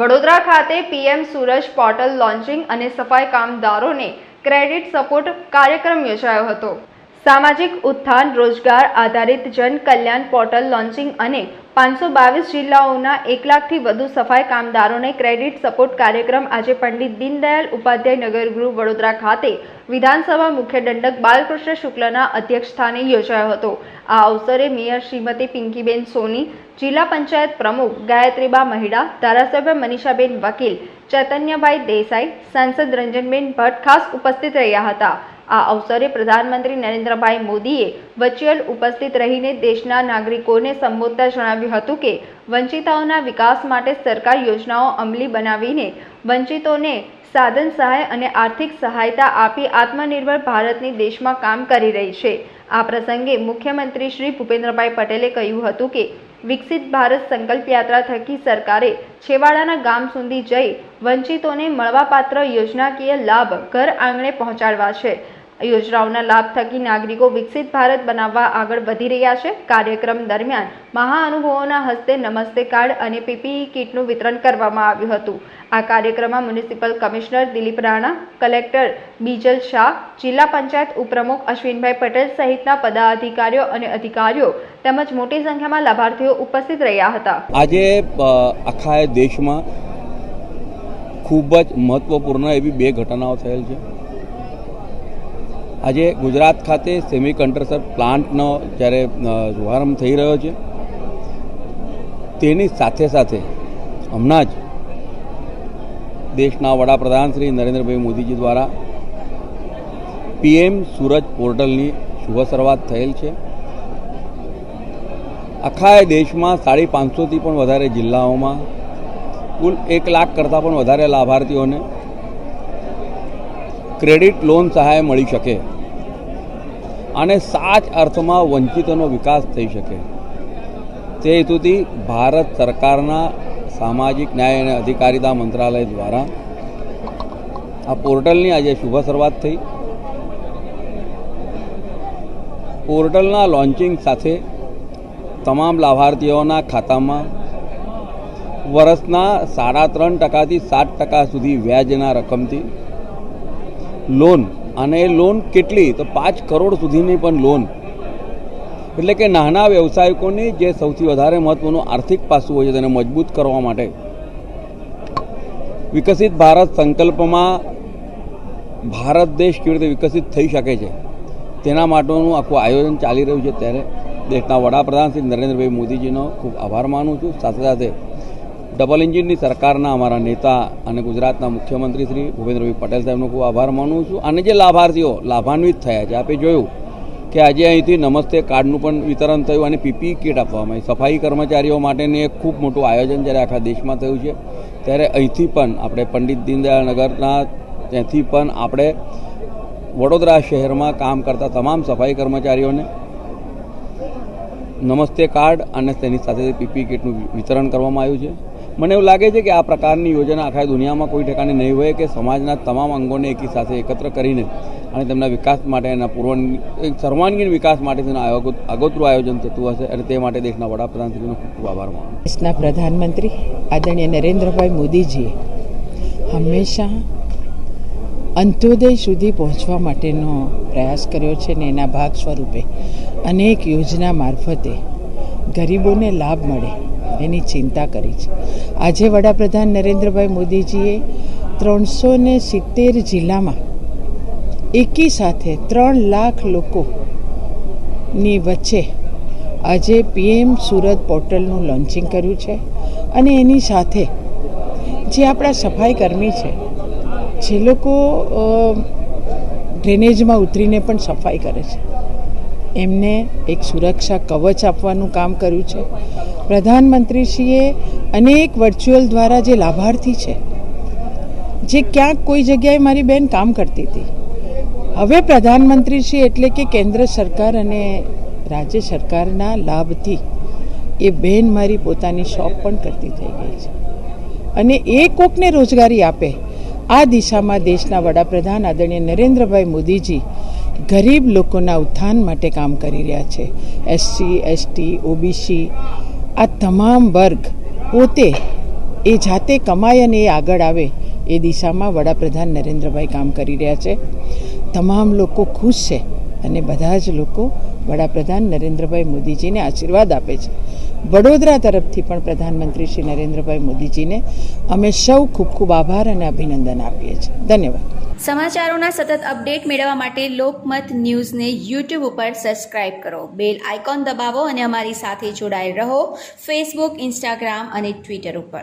વડોદરા ખાતે પીએમ સૂરજ portal launching અને સફાઈ કામદારોને ક્રેડિટ સપોર્ટ કાર્યક્રમ યોજાયો હતો. સામાજિક ઉત્થાન, રોજગાર આધારિત જન કલ્યાણ પોર્ટલ લોન્ચિંગ અને પાંચસો બાવીસ જિલ્લાઓના એક લાખથી વધુ સફાઈ કામદારોને ક્રેડિટ સપોર્ટ કાર્યક્રમ આજે પંડિત દીનદયાળ ઉપાધ્યાય નગરગૃહ વડોદરા ખાતે વિધાનસભા મુખ્ય દંડક બાલકૃષ્ણ શુક્લના અધ્યક્ષસ્થાને યોજાયો હતો. આ અવસરે મેયર શ્રીમતી પિંકીબેન સોની, જિલ્લા પંચાયત પ્રમુખ ગાયત્રીબા મહિડા, ધારાસભ્ય મનીષાબેન વકીલ, ચૈતન્યભાઈ દેસાઈ, સાંસદ રંજનબેન ભટ્ટ ખાસ ઉપસ્થિત રહ્યા હતા. આ અવસરે પ્રધાનમંત્રી નરેન્દ્રભાઈ મોદીએ વર્ચ્યુઅલ ઉપસ્થિત રહીને દેશના નાગરિકોને સંબોધતા જણાવ્યું હતું કે વંચિતાઓના વિકાસ માટે સરકાર યોજનાઓ અમલી બનાવીને વંચિતોને સાધન સહાય અને આર્થિક સહાયતા આપી આત્મનિર્ભર ભારતની દેશમાં કામ કરી રહી છે. આ પ્રસંગે મુખ્યમંત્રી શ્રી ભૂપેન્દ્રભાઈ પટેલે કહ્યું હતું કે વિકસિત ભારત સંકલ્પ યાત્રા થકી સરકારે છેવાડાના ગામ સુધી જઈ વંચિતોને મળવાપાત્ર યોજનાકીય લાભ ઘર આંગણે પહોંચાડવા છે. યોજનાઓના લાભ થકી નાગરિકો વિકસિત ભારત બનાવવા આગળ વધી રહ્યા છે. કાર્યક્રમ દરમિયાન મહાઅનુભવોના હસ્તે નમસ્તે કાર્ડ અને પીપીઈ કીટનું વિતરણ કરવામાં આવ્યું હતું. આ કાર્યક્રમમાં municipal commissioner Dilip Rana, collector Bijal Shah, જિલ્લા પંચાયત ઉપપ્રમુખ અશ્વિનભાઈ પટેલ સહિતના પદાધિકારીઓ અને અધિકારીઓ તેમજ મોટી સંખ્યામાં લાભાર્થીઓ ઉપસ્થિત રહ્યા હતા. આજે આખા દેશમાં ખૂબ જ મહત્ત્વપૂર્ણ એવી બે ઘટનાઓ થયેલ છે. આજે ગુજરાત ખાતે સેમી કંટ્રેસર પ્લાન્ટનો જ્યારે શુભારંભ થઈ રહ્યો છે, તેની સાથે સાથે હમણાં જ દેશના વડાપ્રધાન શ્રી નરેન્દ્રભાઈ મોદીજી દ્વારા પીએમ સુરજ પોર્ટલની શુભ શરૂઆત થયેલ છે. આખા દેશમાં સાડી પાંચસોથી પણ વધારે જિલ્લાઓમાં કુલ એક લાખ કરતાં પણ વધારે લાભાર્થીઓને ક્રેડિટ લોન સહાય મળી શકે. અને સાચ અર્થમાં વંચિતોનો વિકાસ થઈ શકે. તે હેતુથી ભારત સરકારના સામાજિક ન્યાય અને અધિકારીતા મંત્રાલય દ્વારા આ પોર્ટલની આજે શુભ શરૂઆત થઈ. પોર્ટલના લોન્ચિંગ સાથે તમામ લાભાર્થીઓના ખાતામાં વર્ષના સાડા ત્રણ ટકાથી સાત ટકા સુધી વ્યાજના રકમથી લોન. અને એ લોન કેટલી? તો પાંચ કરોડ સુધીની પણ લોન. એટલે કે નાના વ્યવસાયિકોની જે સૌથી વધારે મહત્ત્વનું આર્થિક પાસું હોય છે તેને મજબૂત કરવા માટે. વિકસિત ભારત સંકલ્પમાં ભારત દેશ કેવી રીતે વિકસિત થઈ શકે છે? તેના માટેનું આખું આયોજન ચાલી રહ્યું છે ત્યારે. દેશના વડાપ્રધાન શ્રી નરેન્દ્રભાઈ મોદીજીનો ખૂબ આભાર માનું છું. સાથે સાથે ડબલ એન્જિનની સરકારના અમારા નેતા અને ગુજરાતના મુખ્યમંત્રી શ્રી ભૂપેન્દ્રભાઈ પટેલ સાહેબનો ખૂબ આભાર માનું છું. અને જે લાભાર્થીઓ લાભાન્વિત થયા છે, આપે જોયું કે આજે અહીંથી નમસ્તે કાર્ડનું પણ વિતરણ થયું અને પીપી કિટ આપવામાં આવી. સફાઈ કર્મચારીઓ માટેની એક ખૂબ મોટું આયોજન જ્યારે આખા દેશમાં થયું છે, ત્યારે અહીંથી પણ આપણે પંડિત દીનદયાળ નગરના ત્યાંથી પણ આપણે વડોદરા શહેરમાં કામ કરતા તમામ સફાઈ કર્મચારીઓને નમસ્તે કાર્ડ અને તેની સાથે પીપી કિટનું વિતરણ કરવામાં આવ્યું છે. મને એવું લાગે છે કે આ પ્રકારની યોજના આખા દુનિયામાં કોઈ ઠેકાણે નહીં હોય કે સમાજના તમામ અંગોને એકી સાથે એકત્ર કરીને અને તેમના વિકાસ માટે એના પૂર્વ સર્વાંગીણ વિકાસ માટે તેના આગોતરું આયોજન થતું હશે અને તે માટે દેશના વડાપ્રધાનશ્રીનો ખૂબ ખૂબ આભાર માનું દેશના પ્રધાનમંત્રી આદરણીય નરેન્દ્રભાઈ મોદીજીએ હંમેશા અંત્યોદય સુધી પહોંચવા માટેનો પ્રયાસ કર્યો છે ને એના ભાગ સ્વરૂપે અનેક યોજના મારફતે ગરીબોને લાભ મળે એની ચિંતા કરી છે. આજે વડાપ્રધાન નરેન્દ્રભાઈ મોદીજીએ ત્રણસો ને સિત્તેર જિલ્લામાં એકી સાથે ત્રણ લાખ લોકોની વચ્ચે આજે પીએમ સુરત પોર્ટલનું લોન્ચિંગ કર્યું છે અને એની સાથે જે આપણા સફાઈ કર્મી છે, જે લોકો ડ્રેનેજમાં ઉતરીને પણ સફાઈ કરે છે. એમને એક સુરક્ષા કવચ આપવાનું કામ કર્યું છે. પ્રધાનમંત્રીશ્રીએ અનેક વર્ચ્યુઅલ દ્વારા જે લાભાર્થી છે, જે ક્યાંક કોઈ જગ્યાએ મારી બેન કામ કરતી હતી. હવે પ્રધાનમંત્રીશ્રી એટલે કે કેન્દ્ર સરકાર અને રાજ્ય સરકારના લાભથી એ બેન મારી પોતાની શોપ પણ કરતી થઈ ગઈ છે. અને એ કોકને રોજગારી આપે, આ દિશામાં દેશના વડાપ્રધાન આદરણીય નરેન્દ્રભાઈ મોદીજી ગરીબ લોકોના ઉત્થાન માટે કામ કરી રહ્યા છે. એસસી, એસટી, ઓબીસી આ તમામ વર્ગ પોતે એ જાતે કમાય અને એ આગળ આવે એ દિશામાં વડાપ્રધાન નરેન્દ્રભાઈ કામ કરી રહ્યા છે. તમામ લોકો ખુશ છે. અને બધા જ લોકો વડાપ્રધાન નરેન્દ્રભાઈ મોદીજીને આશીર્વાદ આપે છે. વડોદરા તરફથી પણ પ્રધાનમંત્રી શ્રી નરેન્દ્રભાઈ મોદીજીને અમે સૌ ખૂબ ખૂબ આભાર અને અભિનંદન આપીએ છીએ. ધન્યવાદ. સમાચારોના સતત અપડેટ મેળવવા માટે લોકમત ન્યૂઝને યુટ્યુબ ઉપર સબસ્ક્રાઇબ કરો. બેલ આઇકોન દબાવો અને અમારી સાથે જોડાયેલ રહો. ફેસબુક, ઇન્સ્ટાગ્રામ અને ટ્વિટર ઉપર.